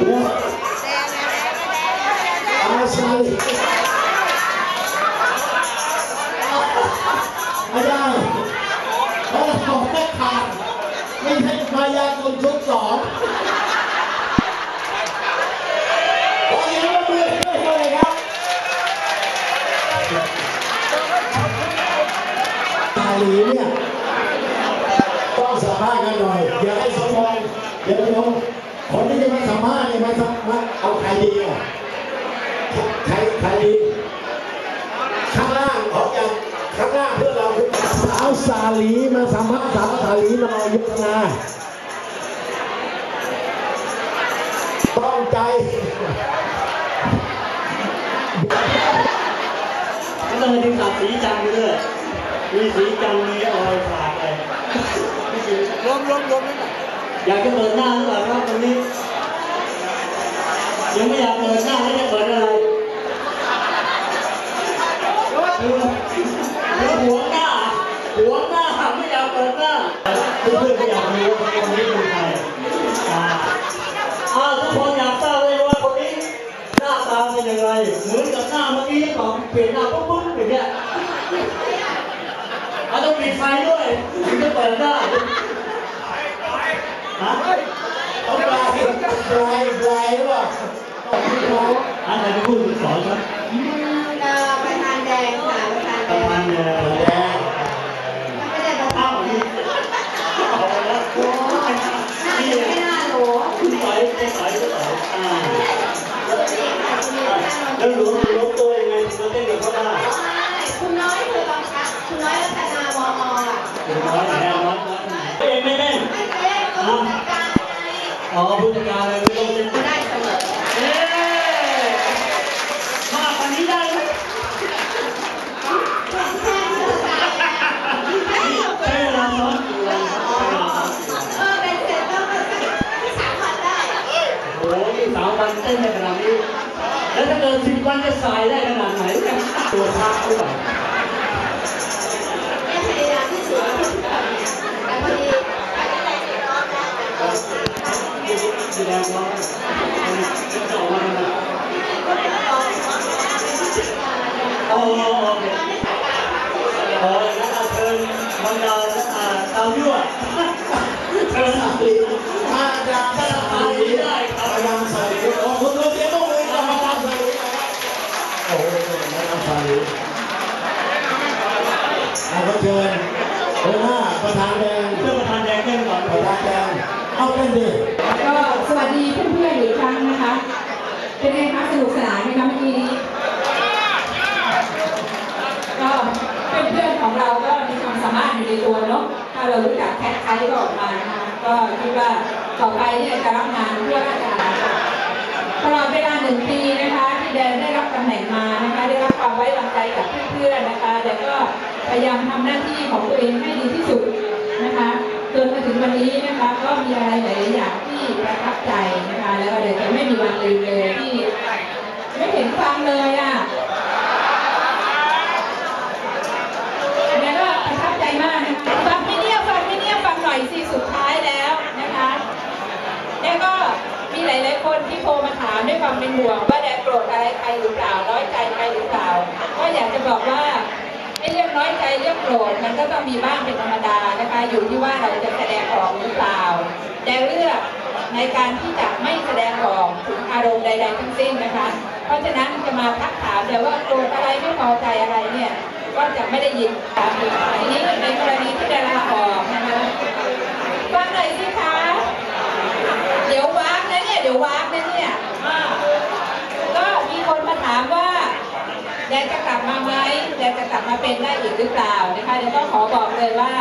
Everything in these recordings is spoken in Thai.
อาศัยอาจารย์เขาบอกไม่ขาดไม่ใช่มายากลชุดสองขอเสียงปรบมือให้ด้วยครับอาหลีเนี่ยต้องสัมภาษณ์กันหน่อย อย่าให้สมองอย่าไปเอา คนที่จะมาสัมภาษณ์เนี่ยมาสัมมาเอาใครดีอะใครใครดีข้างล่างเขาจะข้างล่างเพื่อเราคือสาวสาลีมาสัมภาษณ์สาวสาลีหน่อยยุทธนาใจแล้วทำไมถึงตัดสีจันทร์ไปด้วยมีสีจันทร์มีออยขาดไปรวมรวมรวมนิดหน่อย อยากจะเปิดหน้าหรือเปล่าครับตรงนี้ ยังไม่อยากเปิดหน้าแล้วจะเปิดอะไรหัวหน้าหัวหน้าไม่อยากเปิดหน้าเพื่อนๆก็อยากรู้ว่าคนนี้เป็นใครอ่าทุกคนอยากทราบเลยว่าคนนี้หน้าตาเป็นยังไงเหมือนกับหน้าเมื่อกี้หรือเปล่าเปลี่ยนหน้าปุ๊บปุ๊บอย่างเงี้ยเอาต้องปิดไฟด้วยถึงจะเปิดหน้าฮะ เอาปลายปลายปลายหรือเปล่า อันไหนเป็นผู้ฝึกสอนครับประธานแดงค่ะประธานแดระงมาณเออแดงไม่ได้ประธานแดงเอาแล้วโอ้ยหน้าจะไม่น่าโหลคุณไหวคุณไหวคุณไหวอ่าอ่าแล้วหลวงหลวงตัวยังไงถึงเต้นกับเขาได้คุณน้อยคือบังคับคุณน้อยรัตนามออะคุณน้อยแน่น้อยน้อยเองไม่แม่นไม่เจ๊ก็ผู้จัดการ อ๋อผู้จัดการเลยไม่ต้อง ต้นได้ขนาดนี้ แล้วถ้าเกินสิบวันจะสายได้ขนาดไหนเนี่ยตัวช้าหรือเปล่าเนี่ยพยายามที่สุดแต่พอดีไม่ได้ใจร้อนแล้วแสดงว่าจะออกมาแล้วก็เลยบอกว่าเป็นผู้จัดกาโอ้โหโอเคโอ้ยงั้นเอาเชิญบรรดาอ่าดาวยั่วเชิญสาลีมาดา เอาเป็นดิก็สวัสดีเพื่อนๆอีกครั้งนะคะ เป็นไงคะสนุกสนานไหมคะเมื่อกี้นี้ก็เพื่อนๆของเราก็มีความสามารถอยู่ในตัวเนาะถ้าเรารู้จักแคทไคก็ออกมานะคะก็คิดว่าต่อไปเนี่ยจะรับงานเพื่อราชการตลอดเวลาหนึ่งปีนะคะ ที่แดนได้รับตำแหน่งมานะคะได้รับความไว้วางใจจากเพื่อนๆนะคะแต่ก็พยายามทำหน้าที่ของตัวเองให้ดีที่สุดนะคะจนมาถึงวันนี้นะคะก็มี ไม่เห็นฟังเลยอะแล้วก็ประทับใจมากนะคะฟังไม่เนี่ยฟังไม่เนี่ยฟังหน่อยสิสุดท้ายแล้วนะคะแล้วก็มีหลาย ๆ คนที่โทรมาถามด้วยความเป็นห่วงว่าแดดโกรธอะไรใครหรือเปล่า ร้อยใจใครหรือเปล่า ก็อยากจะบอกว่า ไอ้เรื่องน้อยใจเรื่องโกรธมันก็ต้องมีบ้างเป็นธรรมดานะคะอยู่ที่ว่าเราจะแสดงออกหรือเปล่าแต่เลือกในการที่จะไม่แสดงออกถึงอารมณ์ใด ๆ ทั้งสิ้นนะคะ เพราะฉะนั้นจะมาทักถามแต่ว่าโกรธอะไรไม่พอใจอะไรเนี่ยก็จะไม่ได้ยินตามนี้อันนี้ในกรณีที่ได้ลาออกนะคะฟังหน่อยสิคะเดี๋ยววากนะเนี่ยเดี๋ยววากนะเนี่ยก็มีคนมาถามว่าแดนจะกลับมาไหมแดนจะ กลับมาเป็นได้อีกหรือเปล่านะคะเดี๋ยวต้องขอบอกเลยว่า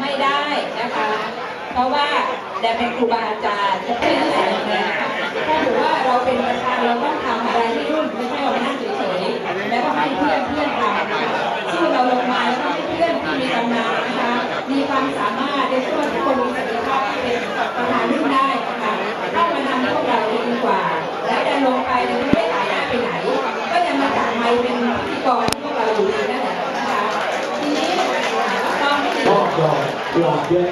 ไม่ได้นะคะ เพราะว่าแดนเป็นครูบาอาจารย์จะเป็นที่ไหนะคะถ้าถือว่าเราเป็นประธานเราต้องทำอะไรให้รุ่นไม่ใช่เรานั่งเฉยๆแล้วก็ให้เพื่อนเพื่อนทำชื่อเราลงมาแล้วก็ให้เพื่อนที่มีตำนานนะคะมีความสามารถในช่วยทุกคนมีศักยภาพที่เป็นประธานรุ่นได้นะคะเข้ามาทำให้พวกเราดีกว่า แล้วจะลงไปโดยไม่ได้หายหน้าไปไหน เยอะ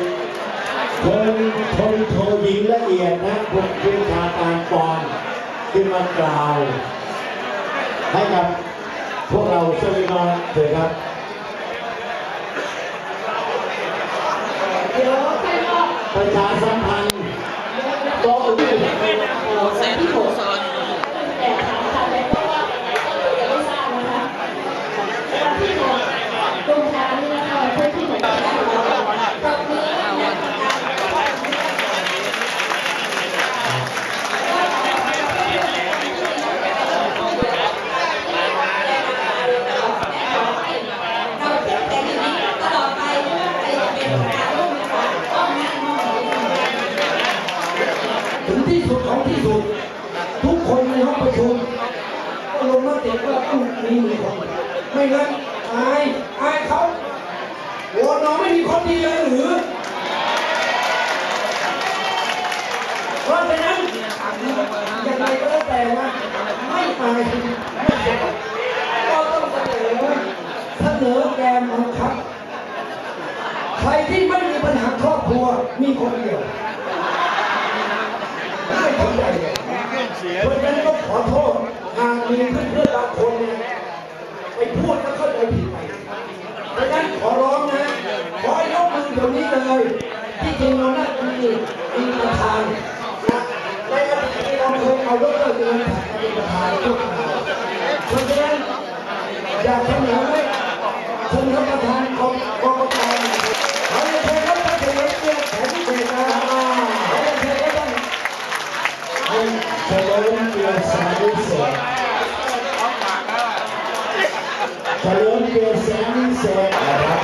คนคนโทหญิงละเอียดนะผู้วิชาการปอนขึ้นมากล่าว ให้กับพวกเราช่วยนอนเถอะครับ เดี๋ยวแค่รอบ ประชาสัมพันธ์โต๊ะอื่น แสนที่ผมสอน แต่ถามค่ะแต่ก็ว่าไปไหนก็ยังไม่ทราบนะคะวันที่หกกุมภาพันธ์นี้นะคะเพื่อที่หกได้แล้วตรงนี้นะคะเราเชื่อแต่ทีนี้ตลอดไปไม่ว่าใครจะเป็นประธานร่วมนะคะ ต้องนั่งมองเห็นกันถึงที่สุดของที่สุด ทุกติว่าต้องมีคนไม่งั้นอายอายเขาโอ้น้องไม่มีคนดีเลยหรือเพราะฉะนั้นอยังไงก็แล้วแต่ว่าไม่อายก็ต้องเสนอเสนอแกมบังคับใครที่ไม่มีปัญหาครอบครัวมีคนเดียว ไม่เข้าใจเลยเพราะฉะนั้นก็ขอโทษหากมีเพื่อนบางคนเนี่ยไปพูดแล้วเข้าใจผิดไปเพราะฉะนั้นขอร้องนะ ขอยกมือเดี๋ยวนี้เลย ที่จริงเราน่าจะมีมีประธานนะในอดีตเราเคยเอายกเลิกเงินแผ่นเป็นประธานทุกครั้งเพราะฉะนั้นอยากเสนอไหมเสนประธานกกก ฉลิมเกียรติแสนวิเศษนะครับ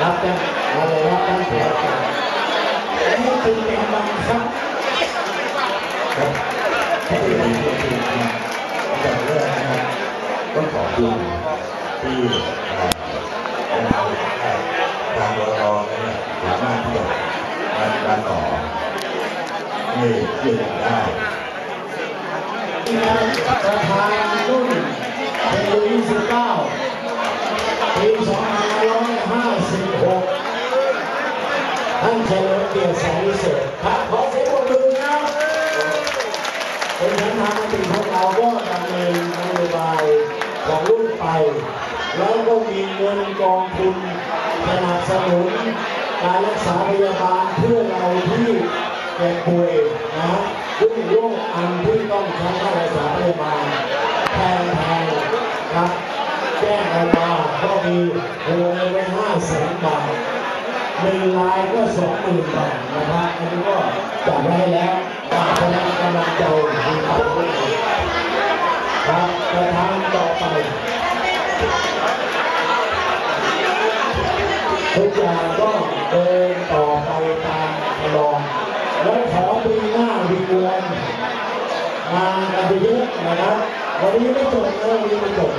รับกันอะไรรับกันเถิดกันนี่คือเป็นบังคับครับที่เป็นที่ที่ที่เริ่มนะครับต้องขอบคุณที่ทางรอเนี่ยสามารถที่จะมาการต่อ ให้เชื่อถือได้ประธานรุ่นเทโล29ปี2556ท่านเฉลิมเกียรติแสนวิเศษครับขอเสียงปรบมือครับเป็นทางทางมติของเราก็ดำเนินนโยบายของรุ่นไป แล้วก็มีเงินกองทุนสนับสนุนการรักษาพยาบาลเพื่อเราที่ เจ็บป่วยนะฮะด้วยโรคอันที่ต้องใช้ค่ารักษาพยาบาลแพงๆครับแจ้งออกมาก็มีโอนไว้ห้าแสนบาทหนึ่งรายก็สองหมื่นบาทนะครับอันนี้ก็จัดไว้แล้วฝากพลังกำลังใจดีครับครับประธานต่อไปทุกอย่างก็เดินต่อไปตามตลอ แล้วขอปีหน้าวิงวอนมากันเยอะนะครับวันนี้ไม่จบนะวันนี้ไม่จบ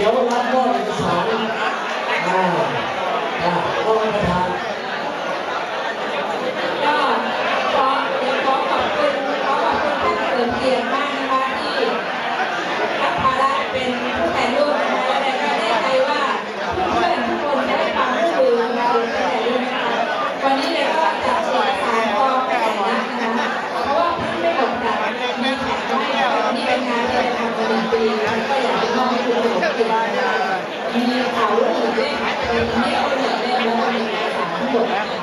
เดี๋ยวรับมอบเอกสารอ่าอ่าก็ประธาน ก็ขอเดี๋ยวขอขอบคุณขอขอบคุณท่านเฉลิมเกียรติมากนะคะที่รับภาระเป็นผู้แทนรุ่นนะคะและก็แน่ใจว่าเพื่อนๆทุกคนจะได้ความร่วมมือมาเป็นผู้แทนรุ่นนะคะวันนี้เลยก็จัดเอกสารกองไปแต่ละนะคะเพราะว่าเพิ่งได้กดดันมีแขกให้วันนี้เป็นงานที่จะทำมาหนึ่งปีก็อยากจะมอบ ให้คุณเฉลิมเกียรตินะคะมีข่าวว่าหนึ่งเล่มเป็นไม่เอาหนึ่งเล่มแล้วก็มีเอกสารทั้งหมดครับครับขอเสียมือในมอบเอกสารทั้งหลา